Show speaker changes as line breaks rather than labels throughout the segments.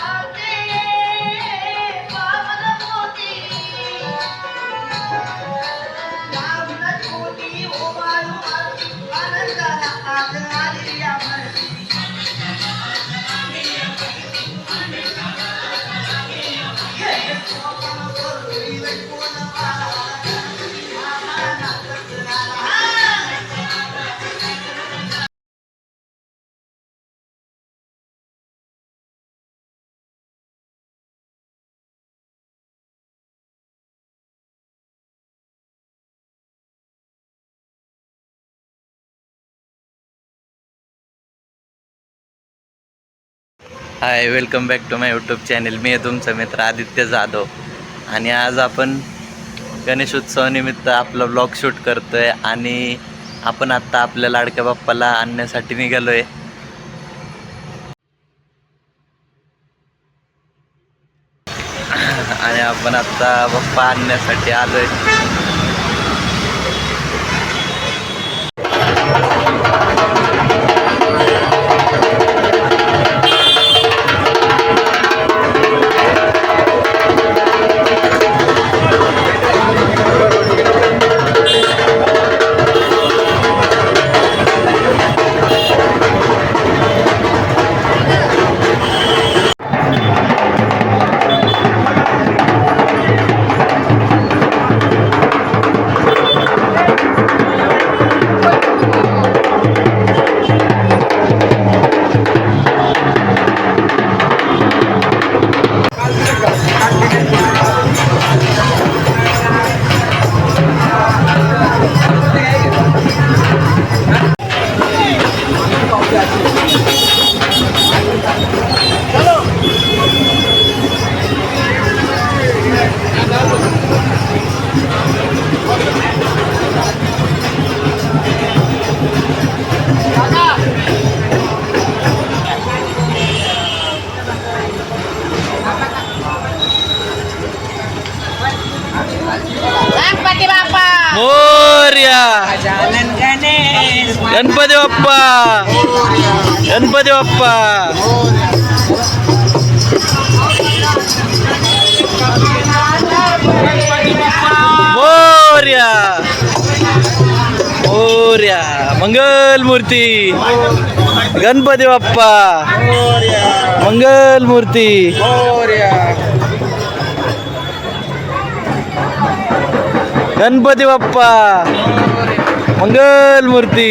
Oh, hi welcome back to my YouTube channel मी आहे तुमचा मित्र आदित्य जाधव. आणि आज आपण गणेशोत्सवानिमित्त आपला ब्लॉग शूट करतोय आणि आपण आत्ता आपल्या लाडक्या बाप्पाला आणण्यासाठी निघालो आहे आणि आपण आत्ता बाप्पा आणण्यासाठी आलोय.
बाप्पा
मोर्या मोर्या मंगल मूर्ती गणपती बाप्पा मंगल मूर्ती गणपती बाप्पा मंगल मूर्ती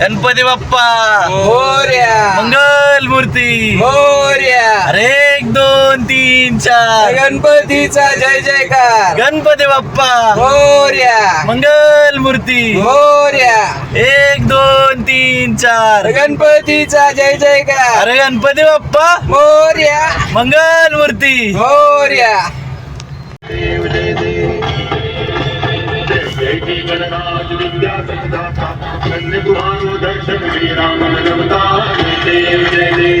गणपती बाप्पा. मंगल मूर्ती अरे एक दोन तीन चार.
गणपतीचा जय जयकार.
गणपती बाप्पा.
मोर्या.
मंगल मूर्ती
मोर्या.
एक दोन तीन चार.
गणपतीचा जय जयकार.
अरे गणपती बाप्पा.
मोर्या.
मंगल मूर्ती
मोर्या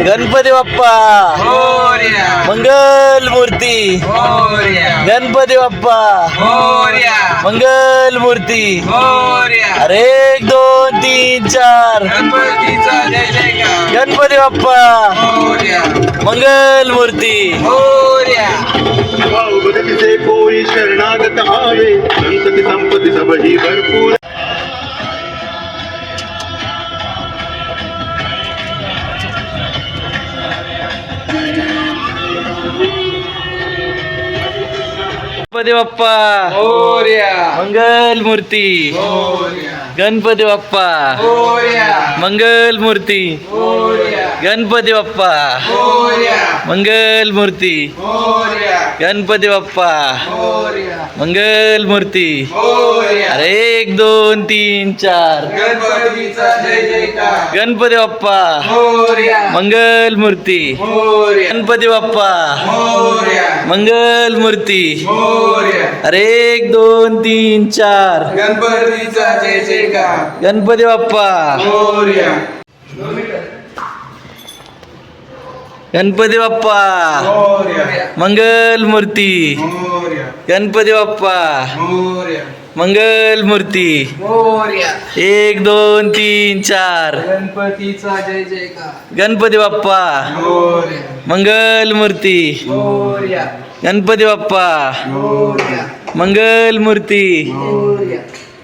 गणपती बाप्पा।
मोर्या।
मंगल मूर्ती
मोर्या।
गणपती बाप्पा।
मोर्या।
मंगल मूर्ती
मोर्या।
अरे एक दोन तीन चार।
गणपतीचा जय जयकार।
गणपती बाप्पा।
मोर्या।
मंगल मूर्ती
कोळी शरणागत आवे संतती संपत्ती सबही भरपूर
गणपती बाप्पा. मंगल मूर्ती गणपती बाप्पा. मंगल मूर्ती. गणपती बाप्पा. मंगल मूर्ती. गणपती बाप्पा. मंगल मूर्ती. अरे एक दोन तीन चार. गणपती बाप्पा. मंगल मूर्ती. गणपती बाप्पा. मंगल मूर्ती. अरे एक दोन तीन चार.
गणपतीचा जय
गणपती बाप्पा.
मोर्या.
गणपती बाप्पा.
मोर्या.
मंगल मूर्ती
मोर्या.
गणपती बाप्पा.
मोर्या.
मंगल मूर्ती
मोर्या.
एक दोन तीन चार.
गणपतीचा जय जयकार.
गणपती बाप्पा.
मोर्या.
मंगल मूर्ती
मोर्या.
गणपती बाप्पा.
मोर्या.
मंगल मूर्ती
मोर्या.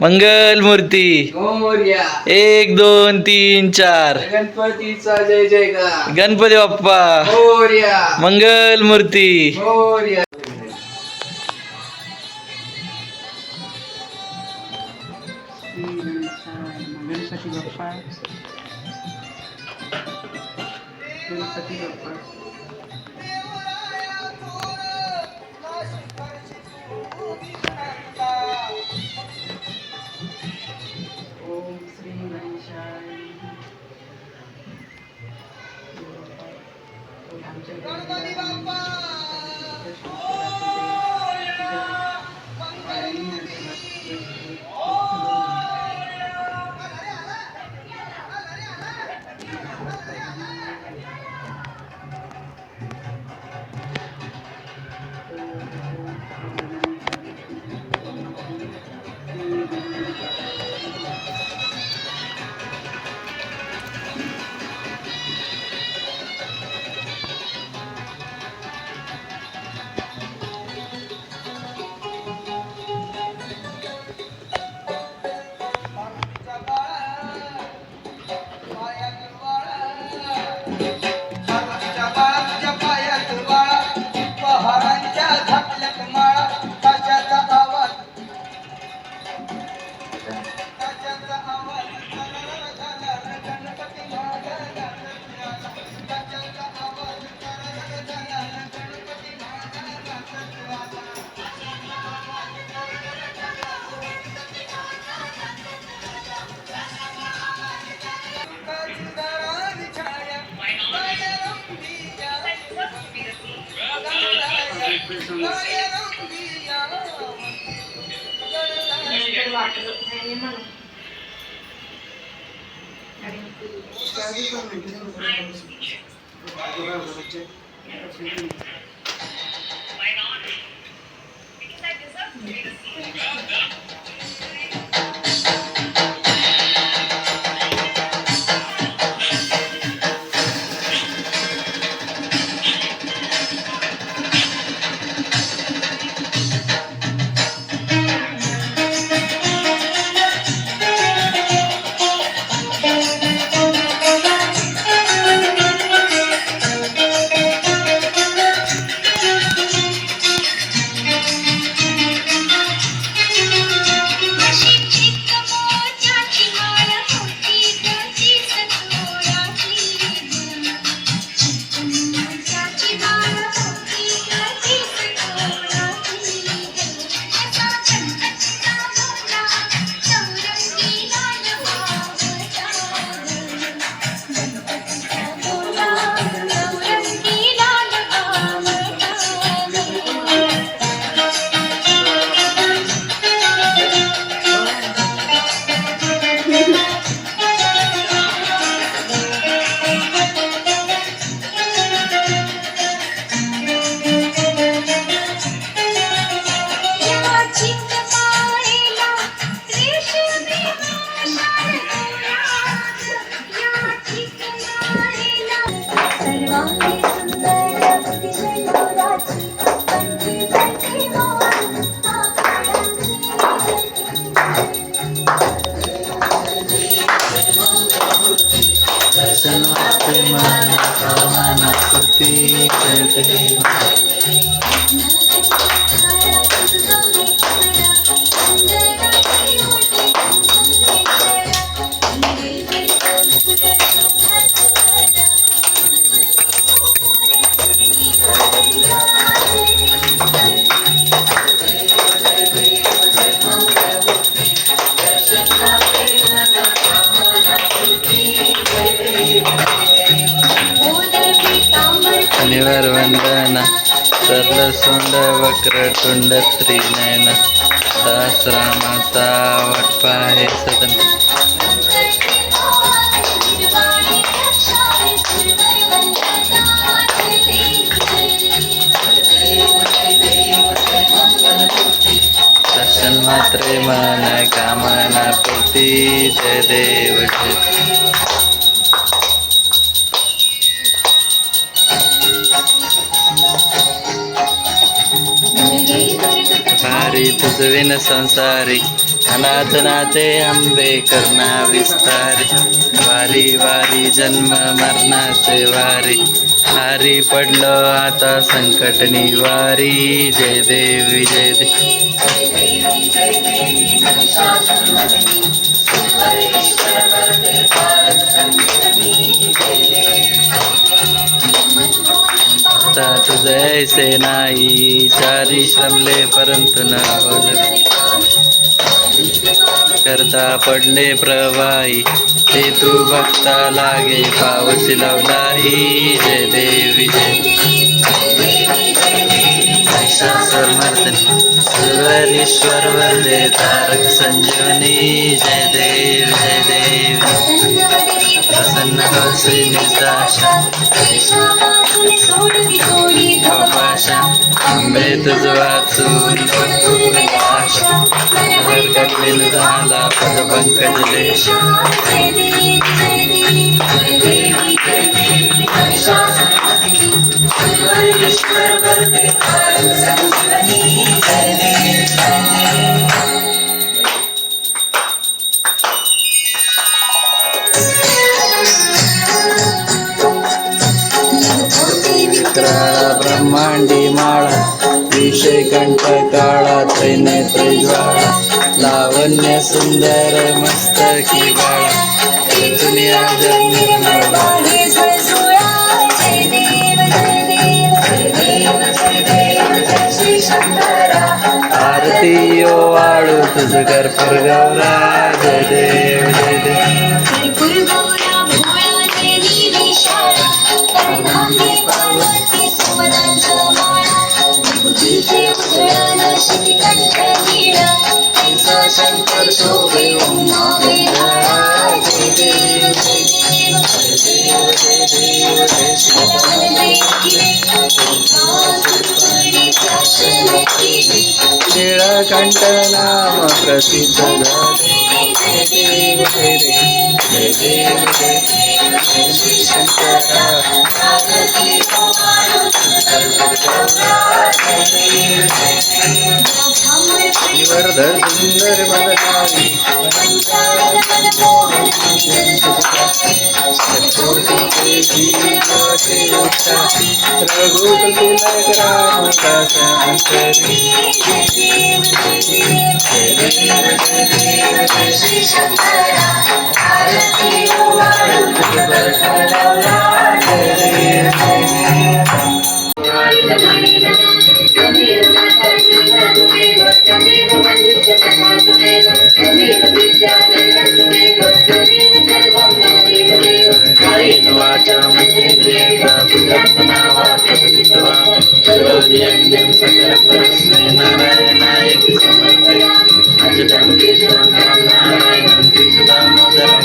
मंगल मूर्ती एक दोन तीन चार.
गणपतीचा जय जयकार
गणपती बाप्पा. मंगल मूर्ती
गणपती बाप्पा. आमच्या
तुझ्या
Why not? Because I deserve to be the सोंड वक्र टुंड त्रिनयन सहस्रामाचा वाट पाहे सदन। दर्शन मात्रे मन कामना पूर्ती जय देव जय भारी तुझविन संसारी अनाथ नाते आंबे करणा विस्तारी वारी वारी जन्म मरणाचे वारी हारी पडलो आता संकट निवारी जय देव जय देव. जैसे नाही चारी श्रमले परंतु नावल. करता पडले प्रवाही ते तू भक्ता लागे पाऊस लावलाही जय देवी. जय महिषासुर वंदे तारक संजीवनी जय देव जय देव. प्रसन्न हो श्री निर्दाशा आंबे तुझ वाचून भरपूर आशा हर कपिल झाला पद पंकज देश विक्राळा ओ वाळू तुझ कर गौरा जय देव जय देव. नीळकंठ नाम प्रसिद्ध झाले शंकरा वर्धन सुंदर मनधारी रघुकुल तिलक राम दास अंतरी वाचा సూర్యాగ్నిం సకల పరస్మై నారాయణాయ సమర్పయ అజటం కేశవం నారాయణం కేశదామోదరం